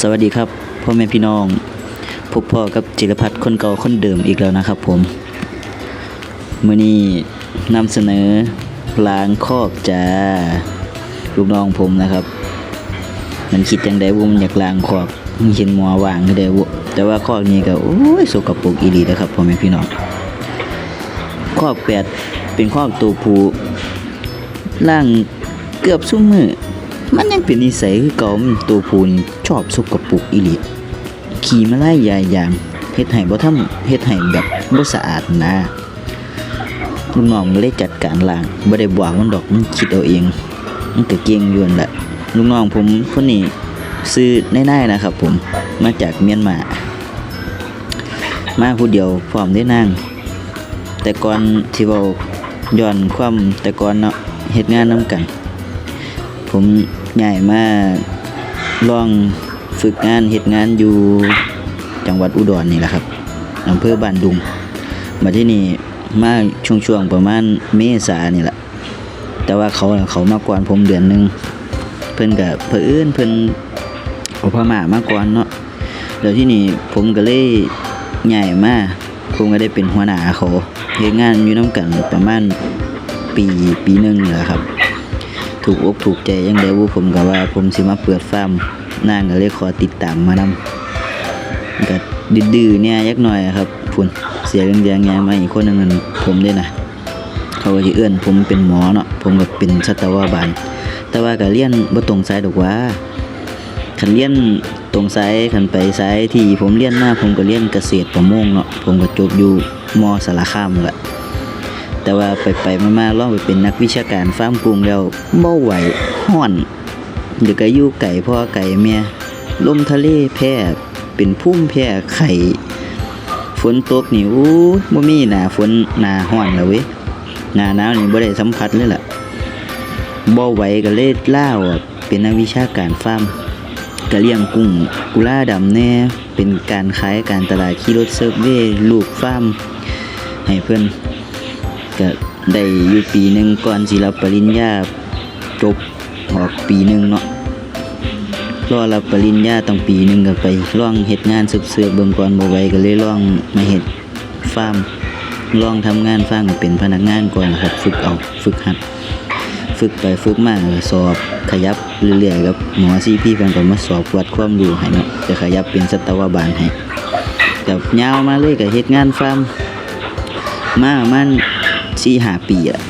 สวัสดีครับพ่อแม่พี่น้องพบพ่อกับจิรพัฒน์คนเก่าคนเดิมอีกแล้วนะครับผมมื้อนี้นำเสนอล้างคอกจ้าลูกน้องผมนะครับ มันคิดจังไดว่ามันอยากล้างคอกเห็นหมอว่างก็ได้วุแต่ว่าคอกนี้ก็โอ้ยสกปรกอีหลีนะครับพ่อแม่พี่น้องคอกแปดเป็นคอกตัวผู้ล่างเกือบซุมือ มันยังเป็นนิสัยคือเก่ามันตัวผูนชอบสกปรกอีหลีขี่มาไล่ยายอย่างเฮ็ดให้บ่ทำเฮ็ดให้แบบบ่สะอาดนะลูกน้องเลยจัดการล้างบ่ได้บอกมันดอกมันคิดเอาเอง มันก็เก่งอยู่นั่นแหละลูกน้องผมคนนี้ซื้อได้ๆนะครับ ผมมาจากเมียนมา มาผู้เดียวพร้อมได้นั่ง แต่ก่อนที่เว้าย้อนความแต่ก่อนเนาะเฮ็ดงานนํกัน ผม ย้ายมากลองฝึกงานเฮ็ดงานอยู่จังหวัดอุดรนี่แหละครับอำเภอบ้านดุง มาที่นี่มาช่วงๆประมาณเมษานี่แหละ แต่ว่าเขาเขามาก่อนผมเดือนหนึงเพิ่นก็เพิ่อนเพิ่นเอาพม่ามาก่อนเนาะแล้วที่นี่ผมก็เลยย้ายมากผมก็ได้เป็นหัวหน้าเขาเฮ็ดงานอยู่นํกันประมาณปีปีหนึ่งนี่แหละครับ ถูกอกถูกใจยังได้วูผมก็ว่าผมสิมาเปิดฟาร์มนางก็เลยขอติดตามมานำก็ดื้อๆเนี่ยยักหน่อยครับพุ่นเสียเรื่องเดียงๆยายมาอีกคนนึงนั่นผมเด้นะเขาก็สิเอื้อนผมเป็นหมอเนาะผมก็เป็นสัตวบาลแต่ว่าก็เรียนบ่ตรงสายดอกว่าคันเรียนตรงสายคันไปสายที่ผมเรียนมาผมก็เรียนเกษตรประมงเนาะผมก็จบอยู่มอสารคามนั่นแหละ แต่ว่าไปไปๆมาๆลองไปเป็นนักวิชาการฟาร์มกุ้งแล้วบ่ไหวฮ้อนเดี๋ยวก็ยู่ไก่พ่อไก่แม่ลมทะเลแพ้เป็นพุ่มแพ้ไข่ฝนตกนี่อู้บ่มีหนาฝนหนาฮ้อนแล้วเว้ยหนาหนาวนี่บ่ได้สัมผัสเลยล่ะบ่ไหวก็เลยล่าออกเป็นนักวิชาการฟาร์มก็เลี้ยงกุ้งกุล่าดำแน่เป็นการขายการตลาดขี่รถเซิร์ฟเวย์ลูกฟาร์มให้เพิ่อน ก็ได้อยู่ปีหนึ่งก่อนสิรับปริญญาจบออกปีหนึ่งเนาะรอรับปริญญาต้องปีหนึ่งก็ไปล่องเฮ็ดงานสืบเสือเบิ่งก่อนบ่ไหวก็เลยล่องมาเฮ็ดฟาร์มลองทำงานฟาร์มเป็นพนักงานก่อนครับฝึกเอาฝึกหัด ฝึกไปฝึกมากสอบขยับเรื่อยๆครับหมอซีพี่เพิ่นก็มาสอบวัดความรู้ให้เนาะจะขยับเป็นสัตวบาลให้กับยาวมาเลยก็เฮ็ดงานฟาร์มมามัน สี่ห้าปีอะ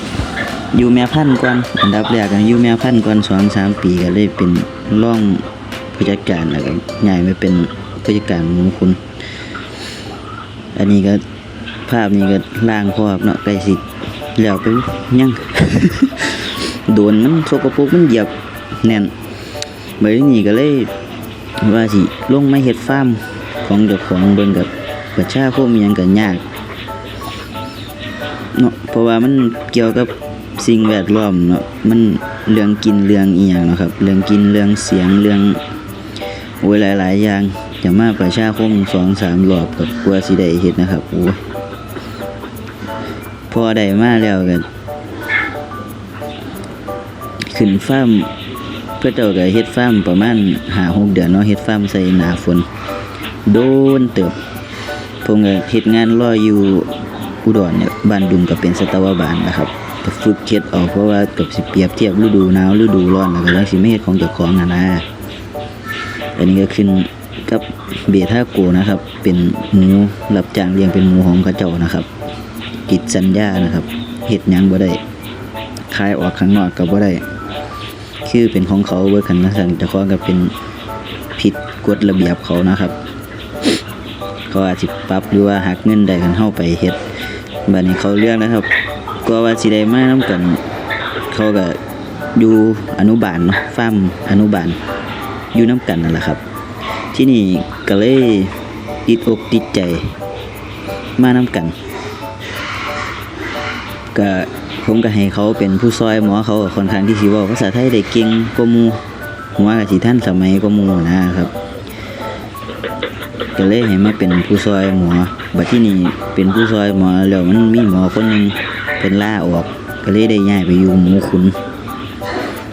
อยู่แม่พันก่อนอันดับแรกก็อยู่แม่พันก่อนสองสามปีก็เลยเป็นร่องผู้จัดการแล้วก็ย้ายมาเป็นผู้จัดการหมูคุณ อันนี้ก็ภาพนี้ก็ล่างพอกเนาะใกล้สิแล้วไปยังโดนมันสกปรกมันเหยียบแน่นบัดนี้ก็เลยว่าสิลงไมาเฮ็ดฟาร์มของเจ้าของเบิ่งกับประชาคมยังก็ยาก เนาะเพราะว่ามันเกี่ยวกับสิ่งแวดล้อมเนาะมันเรื่องกินเรื่องอีหยังเนาะครับ เรื่องกินเรื่องเสียงเรื่องโอ้ยหลาย ๆ อย่างจะมาประชาคมสองสามรอบกับกลัวสิได้เฮ็ดนะครับโอ้ยพอได้มาแล้วก็ขึ้นฟ้ามเพื่อเจ้าก็เฮ็ดฟ้ามประมาณ5-6เดือนเนาะเฮ็ดฟ้ามใส่หนาฝน โดนเติบผมก็เฮ็ดงานรออยู่ อุดรเนี่ยบ้านดุงก็เป็นสัตวบาลนะครับก็ฝึกเฮ็ดออกเพราะว่ากับสิเปรียบเทียบฤดูหนาวฤดูร้อนแล้วก็ล้วสิเฮ็ดของเจ้าของนะนะอันนี้ก็ขึ้นกับเบท่าโกนะครับ เป็นหมูรับจ้างเลี้ยงเป็นหมูของเขาเจ้านะครับกิจสัญญานะครับเฮ็ดยังบ่ได้ขายออกข้างนอกก็บ่ได้คือเป็นของเขาเบิดคันนะสั่นเจ้าของก็เป็นผิดกฎระเบียบเขานะครับเขาอาจสิปรับหรือว่าหักเงินได้กันเฮาไปเฮ็ด บัดนี้เขาเลือกนะครับก็ว่าสิได้มานํกัน เขาก็อยู่อนุบาลเนาะฟาร์มอนุบาลอยู่นํกันนั่นแหละครับ ที่นี่ก็เลยติดอกติดใจ มานํกันก็ผมก็ให้เขาเป็นผู้ซอยหมอเขาค่อนข้างที่สิว้าภาษาไทยได้เก่งกว่ามูหัวก็สิทันสมัยกว่ามูนะครับ ก็เลยให้มาเป็นผู้ซอยหมอบัดที่นี่เป็นผู้ซอยหมอแล้วมันมีหมอคนหนึงเป็นล่าออกก็เลยได้ย้ายไปอยู่หมูขุน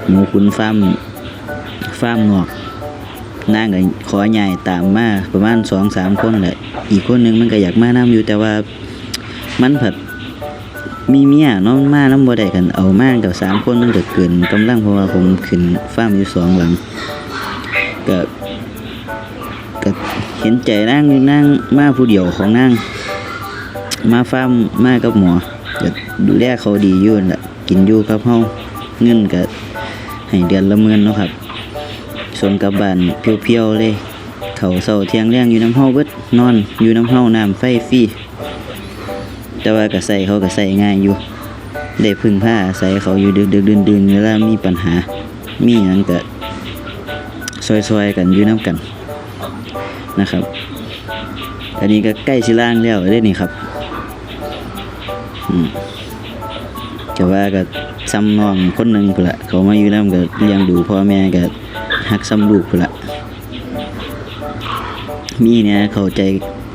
หมูขุนฟาร์มฟาร์มนอกนางก็ขอใหญ่ตามมาประมาณ2-3คนแหละ อีกคนหนึงมันก็อยากมานํอยู่แต่ว่ามันผัดมีเมียนาะมันมานํบ่ได้กันเอามากับสามคนมันก็เกินกำลังเพราะว่าผมขึ้นฟาร์มอยู่สองหลังก็ก็ เห็นใจนางอยู่งมาผู้เดียวของนางมาฟ้ามมากับหมอก็ดูแลเขาดีอยู่นั่นล่ะกินอยู่กับเฮาเงินก็ให้เดือนละหมื่นเนาะครับส่วนกับบ้านเพียวๆเลยเขาเช้าเทียงแรงอยู่น้ำเฮาเบิดนอนอยู่น้ำเฮาน้ำไฟฟรีแต่ว่าก็ใส่เขาก็ใส่ง่ายอยู่ ได้พึ่งผ้าอาศัยเขาอยู่ดึกดึกดื่นดื่นเวลามีปัญหา มีหยังก็ซอยๆกันอยู่น้ำกัน นะครับ อันนี้ก็ใกล้สิล่างแล้วได้นี่ครับอืมจะว่าก็ซ้ำน้องคนหนึ่งพุ่ละเขามาอยู่น้ำก็เลี้ยงดูพ่อแม่ก็หักซ้ำลูกพุ่ละมีเนี่ยเข้าใจ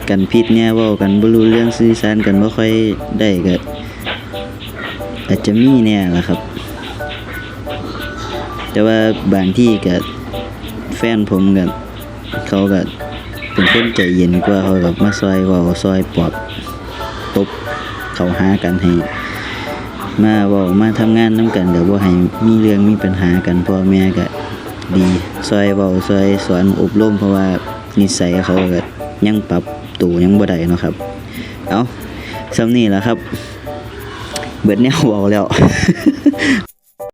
กันผิดเนี่ยว้ากันบ่รู้เรื่องสื่อสารกันบ่ค่อยได้ก็อาจจะมีแน่ล่ะครับ แต่ว่าบางที่ก็แฟนผมก็เขาก็ เป็นคนใจเย็นกว่าเขาแบบมาซอยว้าซอยปลอบตบเขาหากันให้มาว้ามาทำงานนํกันเดี๋ยวบ่ให้มีเรื่องมีปัญหากันพ่อแม่ก็ดีซอยเว้าซอยสอนอบรมเพราะว่านิสัยเขาก็ยังปรับตัวยังบ่ได้นะครับ เอาสำนี้ล่ะครับ เบิดแนวเว้าแล้ว